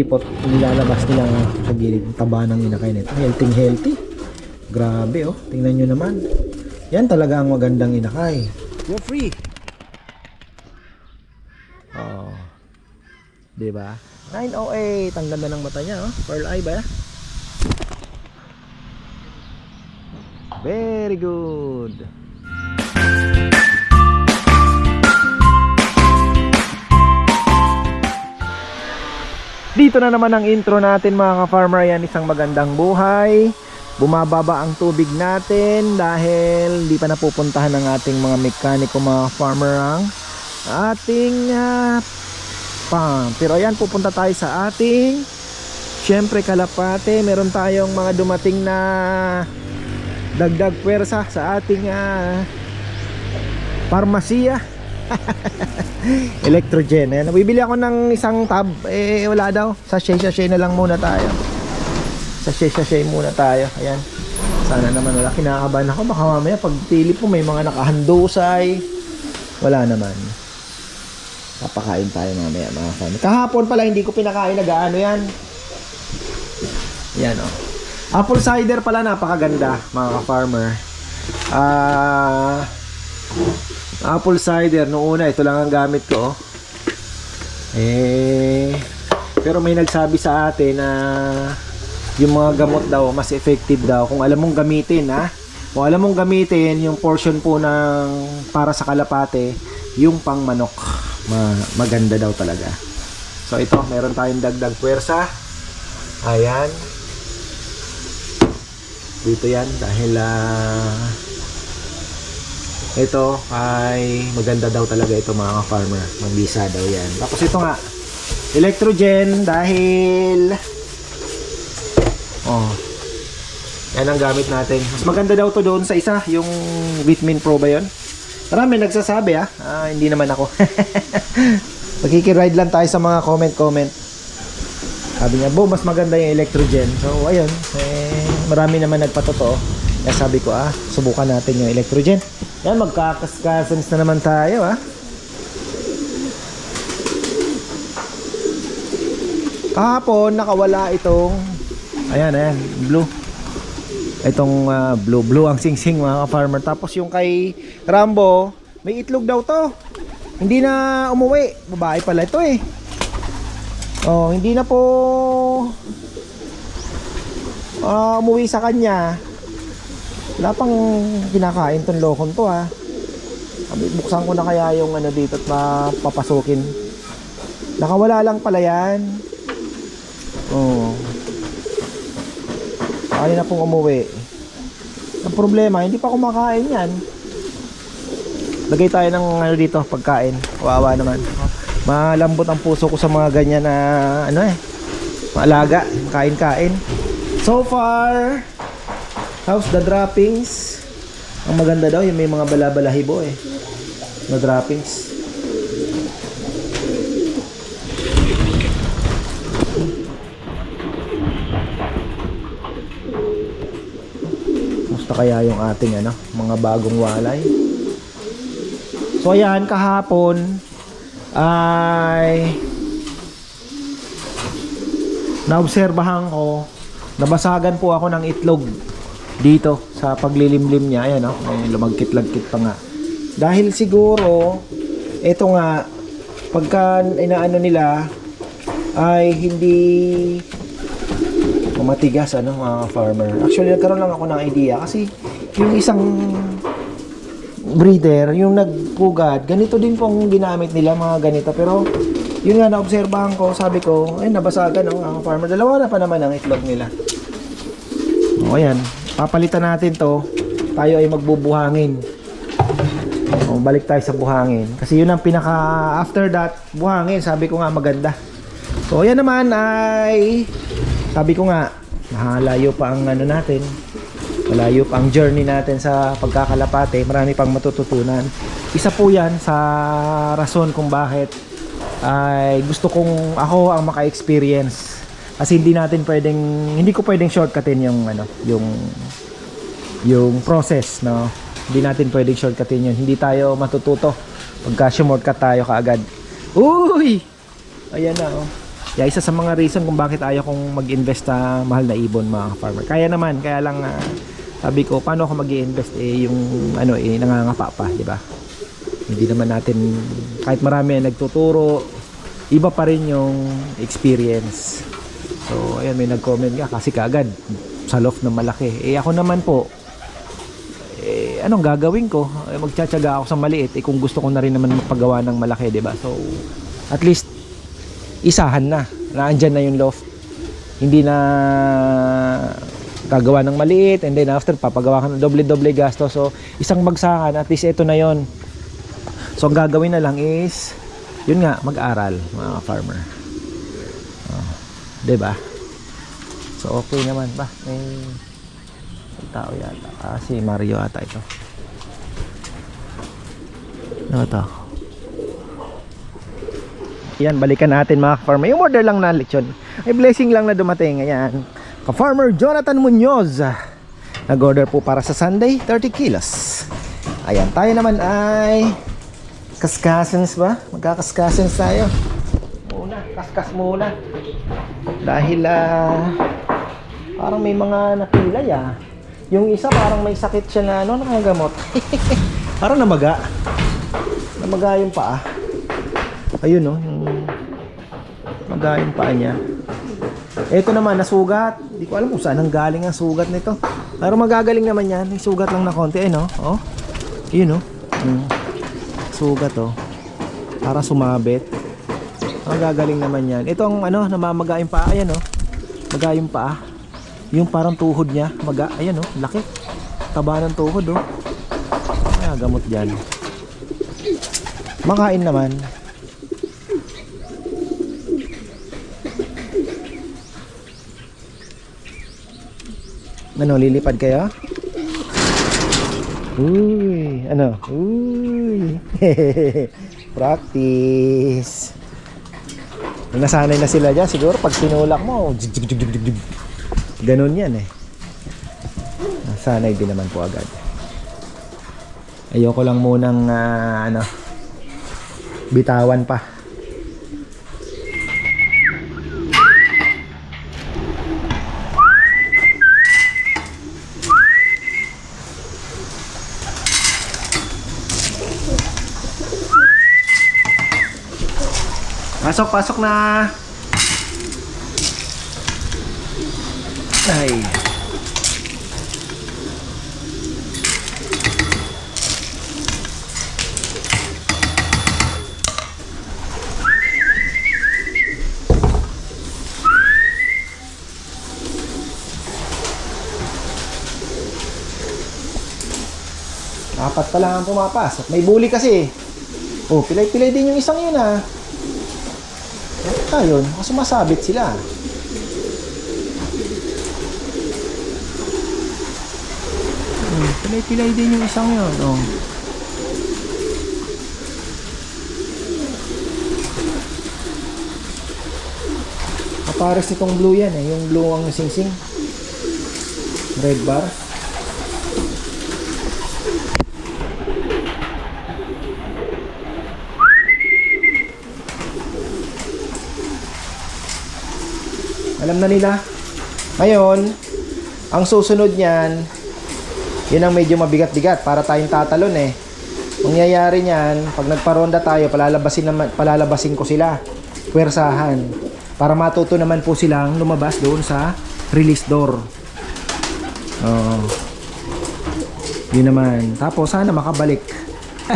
ipot, nilalabas nila sa gilid taba ng inakay nito. Healthy healthy. Grabe oh, tingnan nyo naman. Yan talaga ang magandang inakay. You're free. Oh. 'Di ba? 908, ang ganda ng mata niya oh. Pearl eye ba? Very good. Dito na naman ang intro natin mga ka-farmer. Yan isang magandang buhay. Bumababa ang tubig natin dahil di pa napupuntahan ng ating mga mekaniko mga farmer ang ating uh, pump. Pero ayan, pupunta tayo sa ating syempre kalapate. Meron tayong mga dumating na dagdag pwersa sa ating uh, parmasiya. Electrogen. Ayan, bibili ako ng isang tab. Eh, wala daw. Sachet-sachet na lang muna tayo. Sachet-sachet muna tayo. Ayan. Sana naman wala. Kinakabahan ako. Baka mamaya pag pili po may mga nakahandusay. Wala naman. Papakain tayo mamaya mga family. Kahapon pala hindi ko pinakain na gaano yan. Yan o. Oh. Apple cider pala napakaganda mga ka-farmer. Ah... apple cider noong una ito lang ang gamit ko. Eh pero may nagsabi sa atin na yung mga gamot daw mas effective daw. Kung alam mong gamitin ha? Kung alam mong gamitin yung portion po ng para sa kalapate yung pang manok. Ma maganda daw talaga. So ito meron tayong dagdag puwersa. Ayan. Dito yan dahil ah ito ay maganda daw talaga ito mga farmer mabisa daw yan. Tapos ito nga electrogen dahil oh yan ang gamit natin. Mas maganda daw to doon sa isa yung Vitamin Pro ba yun? Marami nagsasabi ah, ah hindi naman ako. Magkikiride lang tayo sa mga comment comment. Sabi niya bo mas maganda yung electrogen. So ayun eh, marami naman nagpatotoo kaya sabi ko ah subukan natin yung electrogen yan, magkakaskasons na naman tayo ah. Kahapon, nakawala itong, ayan, ayan, blue. Itong uh, blue, blue ang singsing mga farmer. Tapos yung kay Rambo, may itlog daw to. Hindi na umuwi. Babae pala ito eh. Oh, hindi na po uh, umuwi sa kanya. Wala pang kinakain tong lokon to ha. Sabi, buksan ko na kaya yung ano dito at mapapasukin. Nakawala lang pala yan. Oh. na pong umuwi. Ang problema, hindi pa kumakain yan. Lagay tayo ng ano dito, pagkain. Kawawa naman. Malambot ang puso ko sa mga ganyan na ano eh. Maalaga, kain-kain. So far, How's the droppings? Ang maganda daw yung may mga balabalahibo eh. Na droppings. Musta kaya yung ating ano, mga bagong walay? So ayan, kahapon ay naobserbahan ko nabasagan po ako ng itlog dito sa paglilimlim niya. Ayan oh, may lumagkit-lagkit pa nga. Dahil siguro ito nga pagka inaano nila ay hindi matigas ano mga farmer. Actually nagkaroon lang ako ng idea. Kasi yung isang breeder yung nagpugad ganito din pong ginamit nila mga ganito. Pero yun nga naobserbahan ko sabi ko ay nabasagan ng mga farmer. Dalawa na pa naman ang itlog nila. O ayan papalitan natin to. Tayo ay magbubuhangin. O, balik tayo sa buhangin. Kasi yun ang pinaka after that buhangin. Sabi ko nga maganda. So yan naman ay sabi ko nga mahalayo pa ang ano natin. Malayo pa ang journey natin sa pagkakalapate. Marami pang matututunan. Isa po yan sa rason kung bakit ay gusto kong ako ang maka-experience kasi hindi natin pwedeng hindi ko pwedeng shortcutin yung ano, yung yung process, no. Hindi natin pwedeng shortcutin yun. Hindi tayo matututo pagka shortcut tayo kaagad. Uy! Ayan na, oh. Yeah, isa sa mga reason kung bakit ayaw kong mag-invest sa mahal na ibon mga farmer. Kaya naman, kaya lang ah, sabi ko, paano ako mag-invest eh yung ano eh nangangapa pa, di ba? Hindi naman natin kahit marami ang nagtuturo, iba pa rin yung experience. So, ayan may nag-comment nga kasi kaagad sa loft ng malaki. Eh ako naman po, eh, anong gagawin ko? Eh, magtsatsaga ako sa maliit. Eh, kung gusto ko na rin naman magpagawa ng malaki, ba? So, at least, isahan na. Naandyan na yung loft. Hindi na gagawa ng maliit and then after papagawa ka ng doble-doble gasto. So, isang bagsakan, at least ito na yon So, ang gagawin na lang is, yun nga, mag-aral, mga farmer. Ba? So, okay naman ba? May tao yata. Ah, si Mario ata ito. Ano to? Yan, balikan natin mga farmer. Yung order lang na lechon. May blessing lang na dumating. Ayan. Ka-farmer Jonathan Munoz. Nag-order po para sa Sunday, 30 kilos. Ayan, tayo naman ay kaskasens ba? Magkakaskasens tayo. Kaskas muna. Dahil ah parang may mga napilay ah. Yung isa parang may sakit siya na ano, nakagamot. parang namaga. Namaga yung paa. Ayun oh, yung namaga yung paa niya. Ito naman, nasugat. Hindi ko alam kung saan ang galing ang sugat nito. Pero magagaling naman yan. May sugat lang na konti, eh no? Oh. Yun oh. Mm. Sugat oh. Para sumabit. Magagaling naman yan. Ito ang ano, namamaga yung paa. Ayan oh. Maga yung paa. Yung parang tuhod niya. Maga. Ayan oh. Laki. Taba ng tuhod oh. Kaya gamot dyan. Makain naman. Ano, lilipad kayo? Uy, ano? Uy. Practice. Nasanay na sila dyan. Siguro pag sinulak mo, ganun yan eh. Nasanay din naman po agad. Ayoko lang munang ah, ano, bitawan pa. Pasok, pasok na. Ay. Apat pa lang ang pumapasok. May bully kasi. Oh, pilay-pilay din yung isang yun ah. Ayun, sumasabit sila. Hmm, pilay-pilay din yung isang yun. Oh. Kapares nitong blue yan eh. Yung blue ang sing-sing. Red bar. Alam na nila. Ngayon, ang susunod niyan, yun ang medyo mabigat-bigat para tayong tatalon eh. Mangyayari niyan, pag nagparonda tayo, palalabasin, naman, palalabasin ko sila. Pwersahan. Para matuto naman po silang lumabas doon sa release door. Oo. Yun naman. Tapos sana makabalik.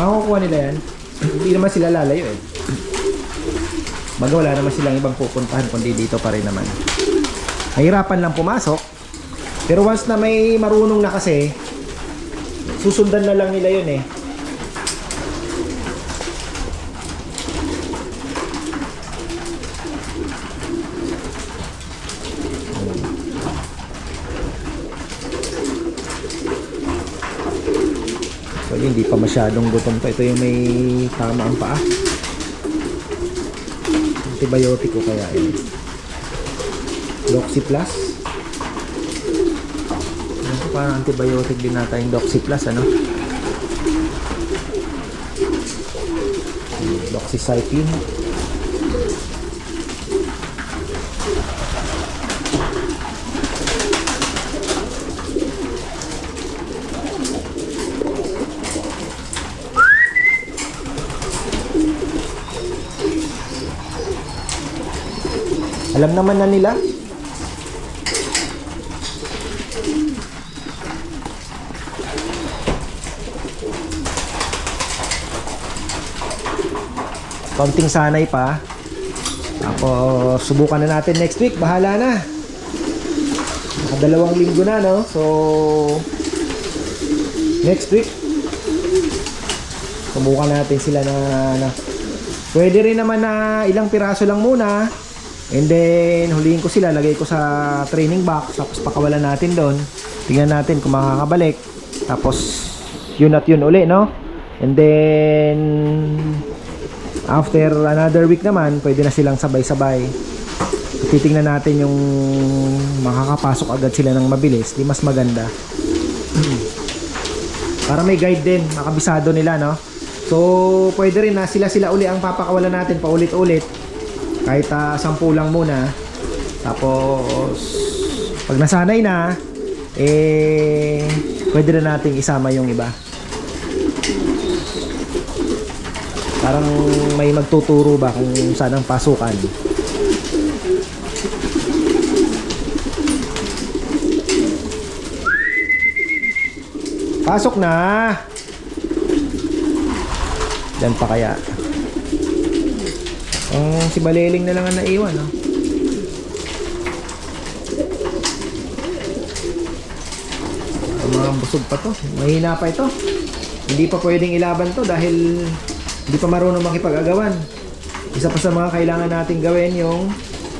Makukuha nila yan. Hindi naman sila lalayo eh. Baga wala naman silang ibang pupuntahan kundi dito pa rin naman. Mahirapan lang pumasok. Pero once na may marunong na kasi, susundan na lang nila yun eh. Hindi pa masyadong gutom to. Ito yung may tama ang paa antibiotic ko kaya yun. Doxy Plus. Ano parang antibiotic din nata yung Doxy Plus ano? Doxycycline. Alam naman na nila. Konting sanay pa. Tapos subukan na natin next week. Bahala na. Nakadalawang linggo na, no? So, next week, subukan natin sila na, na pwede rin naman na ilang piraso lang muna and then huliin ko sila lagay ko sa training box tapos pakawalan natin doon. Tingnan natin kung makakabalik. Tapos yun at yun uli no? And then after another week naman pwede na silang sabay-sabay. Titingnan natin yung makakapasok agad sila ng mabilis di mas maganda. Para may guide din makabisado nila no? So pwede rin na sila sila uli ang papakawalan natin paulit-ulit kahit uh, sampu lang muna tapos pag nasanay na eh pwede na nating isama yung iba parang may magtuturo ba kung saan ang pasukan Pasok na! Diyan pa kaya? Ang si Baleling na lang ang naiwan, no? Ang mga busog pa to. Mahina pa ito. Hindi pa pwedeng ilaban to dahil hindi pa marunong makipag-agawan. Isa pa sa mga kailangan nating gawin yung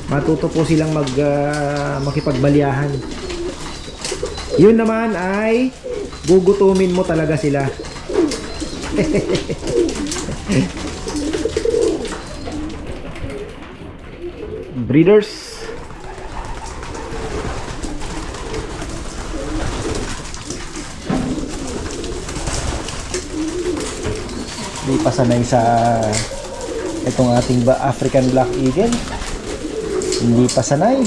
matuto po silang mag ah, makipagbalyahan. Yun naman ay gugutumin mo talaga sila. Breeders. Hindi pa sanay sa itong ating ba African Black Eagle. Hindi pa sanay.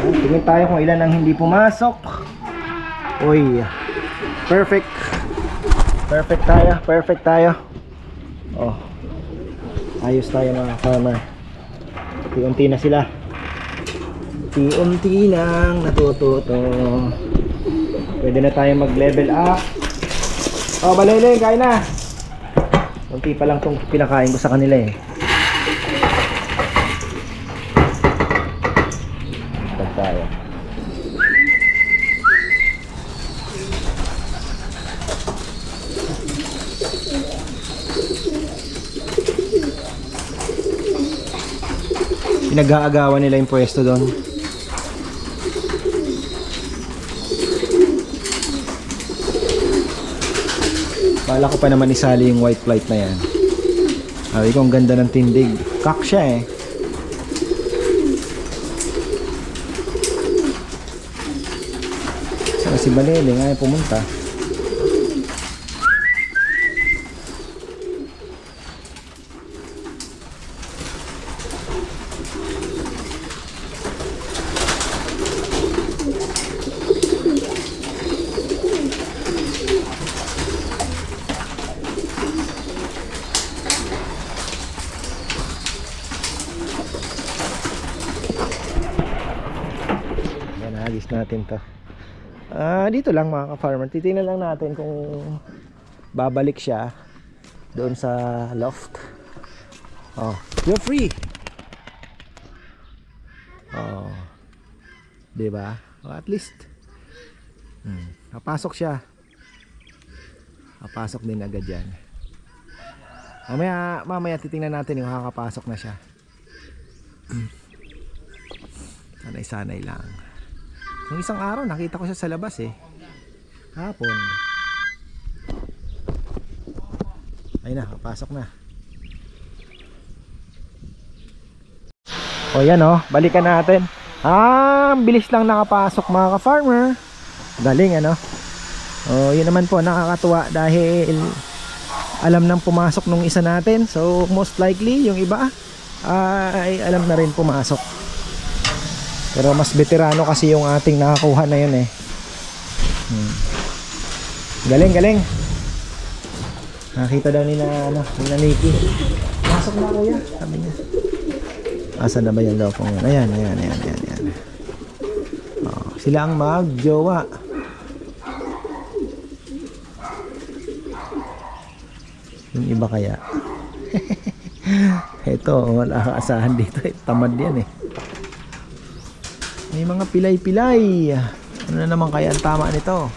Ayan, Tingin tayo kung ilan ang hindi pumasok. Uy. Perfect. Perfect tayo. Perfect tayo. Oh. Ayos tayo mga farmer. Unti-unti na sila. Unti-unti nang natututo. Pwede na tayo mag-level up. Oh, balele, kain na. Unti pa lang tong pinakain ko sa kanila eh. Tag tayo. Pinag-aagawan nila yung pwesto doon. Bala ko pa naman isali yung white flight na yan. Sabi ko, ang ganda ng tindig. Kak siya eh. Saan si Balele nga pumunta? Yan, hagis natin to. Ah, dito lang mga ka-farmer. Titingnan lang natin kung babalik siya doon sa loft. Oh, you're free. Oh. 'Di ba? Oh, at least hmm, napasok siya. Napasok din agad 'yan. Mamaya, mamaya titingnan natin yung makakapasok na siya. Sanay-sanay lang. Nung isang araw, nakita ko siya sa labas eh. Hapon. Ay na, pasok na. O yan oh, balikan natin. Ah, bilis lang nakapasok mga ka-farmer. Galing ano. O yun naman po, nakakatuwa dahil alam nang pumasok nung isa natin. So most likely yung iba ay alam na rin pumasok. Pero mas veterano kasi yung ating nakakuha na yun eh. Hmm. Galing, galing. Nakita daw nila, ano, nila Nikki. Pasok na kuya, sabi niya. Asan na ba yan daw kung yan? Ayan, ayan, ayan, ayan, ayan. Oh, sila ang magjowa. Yung iba kaya. Ito, wala kang asahan dito. Tamad yan eh. May mga pilay-pilay. Ano na naman kaya ang tama nito?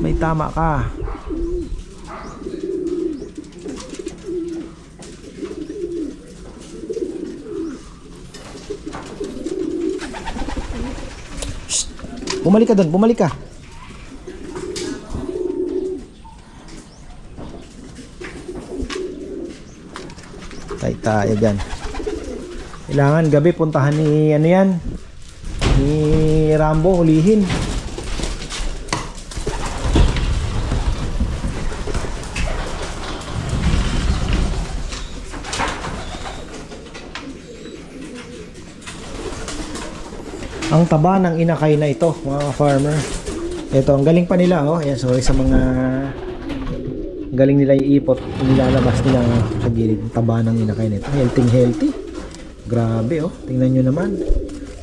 May tama ka. Shh! Bumalik ka doon, bumalik ka. Tay tayo dyan. Kailangan gabi puntahan ni ano yan ni Rambo hulihin. Ang taba ng inakay na ito, mga farmer. Ito, ang galing pa nila, oh. Ayan, sorry sa mga galing nila iipot, nilalabas nila sa gilid. Taba ng inakay nito. Healthy, healthy. Grabe, oh. Tingnan nyo naman.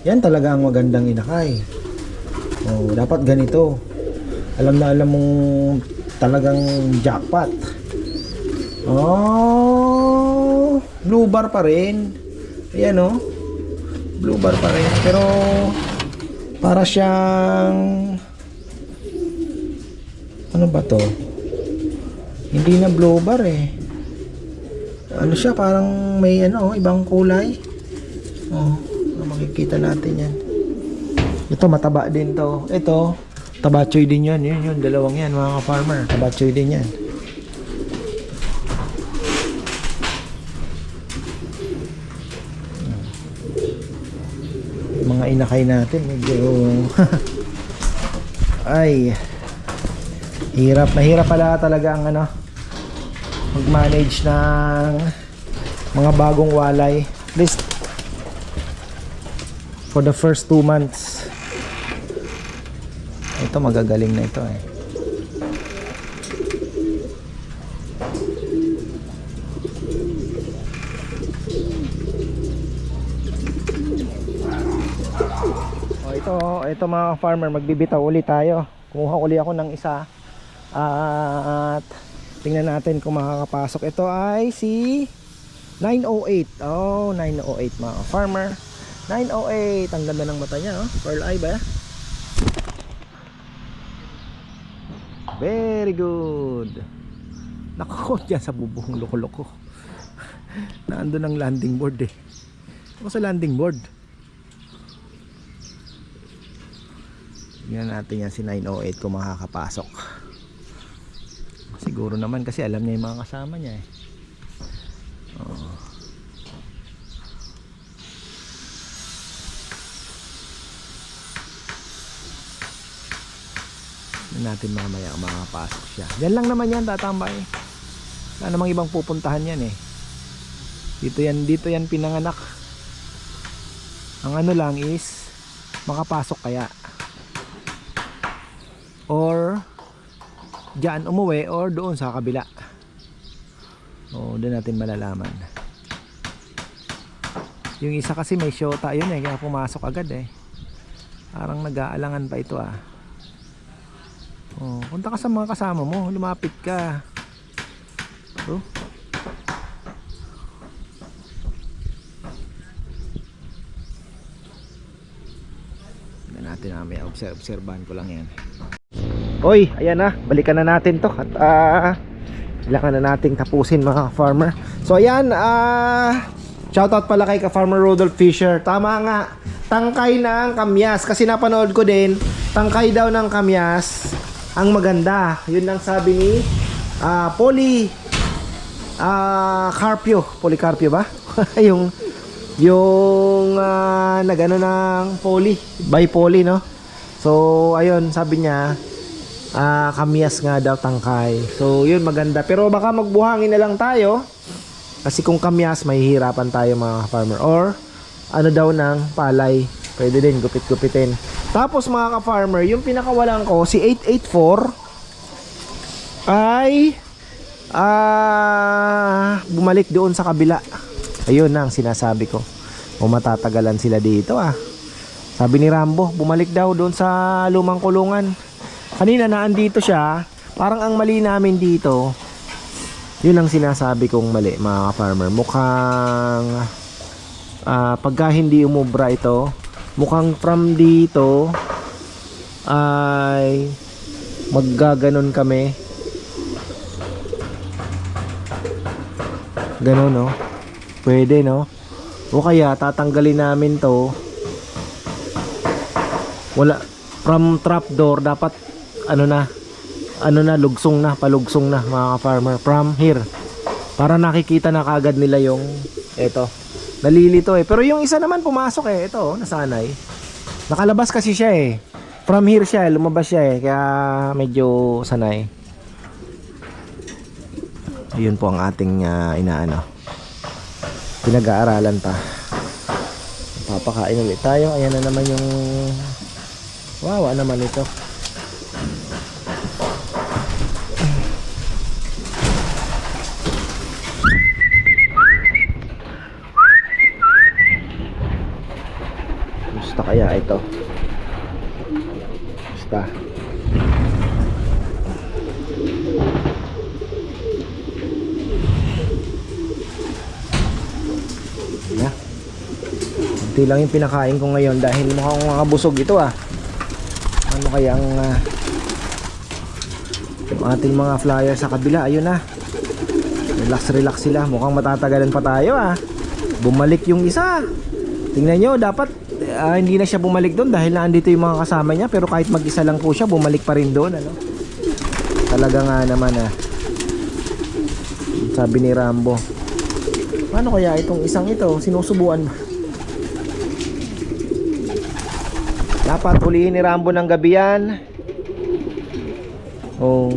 Yan talaga ang magandang inakay. Oh, dapat ganito. Alam na alam mong talagang jackpot. Oh, blue bar pa rin. Ayan, oh blue bar pa rin pero para siyang ano ba to hindi na blue bar eh ano siya parang may ano ibang kulay oh makikita natin yan. Ito mataba din to. Ito tabachoy din yan. Yun yun dalawang yan mga farmer tabachoy din yan. Mga inakay natin medyo ay hirap mahirap pala talaga ang ano mag-manage ng mga bagong walay. At least for the first two months ito magagaling na ito eh O ito, ito mga farmer, magbibitaw ulit tayo. Kumuha uli ako ng isa. At tingnan natin kung makakapasok. Ito ay si 908. Oh, 908 mga farmer. 908. Ang ganda ng mata niya, oh. Pearl eye ba? Very good. Nakakot yan sa bubuhong loko-loko. Naandun ang landing board eh. Ako sa landing board. Tingnan natin yan si 908 kung makakapasok. Siguro naman kasi alam niya yung mga kasama niya eh. Oo. Natin mamaya makakapasok siya. Diyan lang naman yan tatambay. Wala namang ibang pupuntahan yan eh. Dito yan, dito yan pinanganak. Ang ano lang is makapasok kaya or diyan umuwi or doon sa kabila o doon natin malalaman yung isa kasi may shota yun eh kaya pumasok agad eh parang nag-aalangan pa ito ah oh, punta ka sa mga kasama mo. Lumapit ka. Oh. Tingnan natin namin observe obserbahan ko lang yan. Hoy, ayan na, balikan na natin to. At ah kailangan na nating tapusin mga farmer. So ayan, ah shoutout pala kay ka Farmer Rodolph Fisher. Tama nga, tangkay na ang kamyas. Kasi napanood ko din, tangkay daw ng kamyas ang maganda. Yun ang sabi ni ah Poly ah Carpio, Policarpio ba? yung yung uh, nagano ng poly, by poly no. So ayun, sabi niya Ah, kamyas nga daw tangkay. So, yun maganda. Pero baka magbuhangin na lang tayo. Kasi kung kamyas, mahihirapan tayo mga farmer. Or, ano daw ng palay. Pwede din, gupit-gupitin. Tapos mga ka-farmer, yung pinakawalan ko, si 884, ay ah bumalik doon sa kabila. Ayun na ang sinasabi ko. O matatagalan sila dito ah. Sabi ni Rambo, bumalik daw doon sa lumang kulungan. Kanina naandito siya, parang ang mali namin dito. Yun ang sinasabi kong mali mga farmer. Mukhang ah pagka hindi umubra ito, mukhang from dito ay maggaganon kami. Ganon no. Pwede no. O kaya tatanggalin namin to. Wala from trapdoor dapat ano na ano na lugsong na palugsong na mga farmer from here para nakikita na kagad nila yung eto nalilito eh. Pero yung isa naman pumasok eh. Ito oh, nasanay. Nakalabas kasi siya eh. From here siya eh, lumabas siya eh. Kaya medyo sanay. Ayun po ang ating ah, inaano. Pinag-aaralan pa. Papakain ulit tayo. Ayan na naman yung wawa naman ito Gusto kaya ito? Gusto. Na. Ito lang yung pinakain ko ngayon dahil mukhang mga busog ito ah. Ano kaya ang ah, yung ating mga flyer sa kabila? Ayun na. Relax relax sila. Mukhang matatagalan pa tayo ah. Bumalik yung isa. Tingnan nyo, dapat ah, hindi na siya bumalik doon dahil naandito yung mga kasama niya. Pero kahit mag-isa lang po siya, bumalik pa rin doon. Ano? Talaga nga naman ah. Sabi ni Rambo. Paano kaya itong isang ito? Sinusubuan ba? Dapat huliin ni Rambo ng gabi yan. Oh.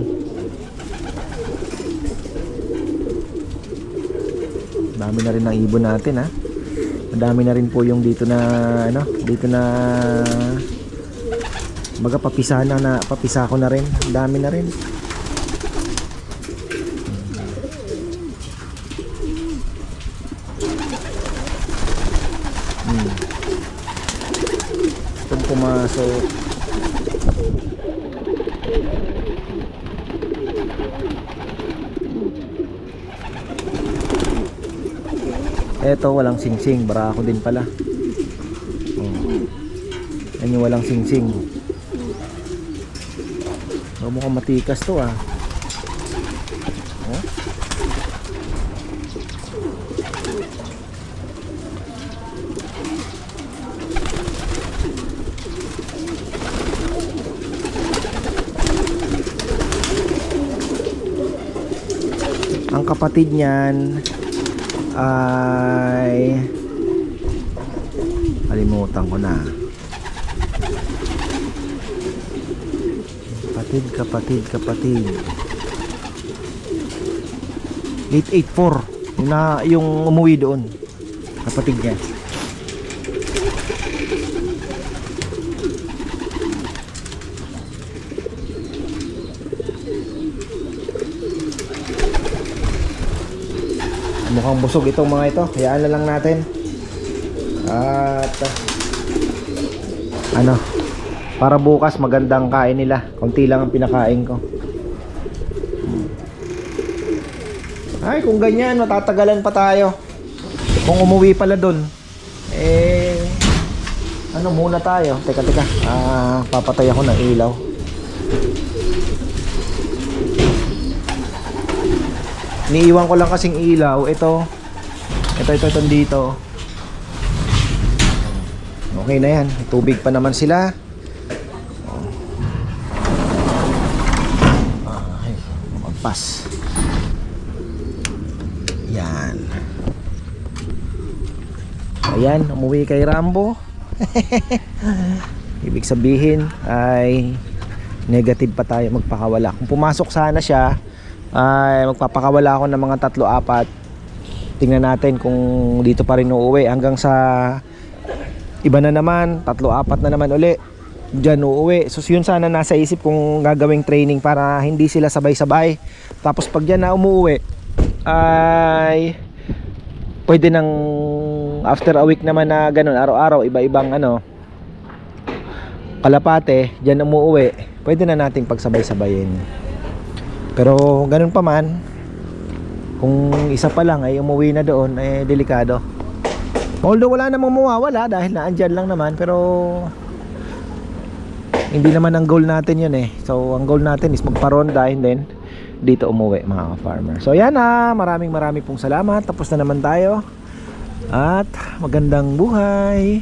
Dami na rin ng ibon natin ha. Madami na rin po yung dito na ano, dito na baga papisa na, na papisa ko na rin. Ang dami na rin. Pumasok. Eto walang singsing, barako din pala. Oh. Yan yung walang singsing. Oh, mukhang matikas to ah. Ang kapatid niyan ay kalimutan ko na. Kapatid kapatid kapatid. 884 yung, na, yung umuwi doon. Kapatid niya mukhang busog itong mga ito. Hayaan na lang natin. At ano? Para bukas magandang kain nila. Konti lang ang pinakain ko. Ay kung ganyan matatagalan pa tayo. Kung umuwi pala dun eh ano muna tayo? Teka teka. Ah, papatay ako ng ilaw Niiwan ko lang kasing ilaw. Ito. Ito, ito, ito dito. Okay na yan. Tubig pa naman sila. Ay, magpas. Yan. Ayan, umuwi kay Rambo. Ibig sabihin ay negative pa tayo magpakawala. Kung pumasok sana siya, ay magpapakawala ako ng mga tatlo apat tingnan natin kung dito pa rin uuwi hanggang sa iba na naman tatlo apat na naman uli dyan uuwi. So yun sana nasa isip kong gagawing training para hindi sila sabay-sabay. Tapos pag dyan na umuwi ay pwede nang after a week naman na ganun araw-araw iba-ibang ano kalapate dyan umuwi pwede na nating pagsabay-sabayin pero ganun pa man kung isa pa lang ay umuwi na doon eh delikado. Although wala namang mawawala dahil naandyan lang naman pero hindi naman ang goal natin yun eh. So ang goal natin is magparonda and then dito umuwi mga farmer so yan na maraming maraming pong salamat. Tapos na naman tayo. At magandang buhay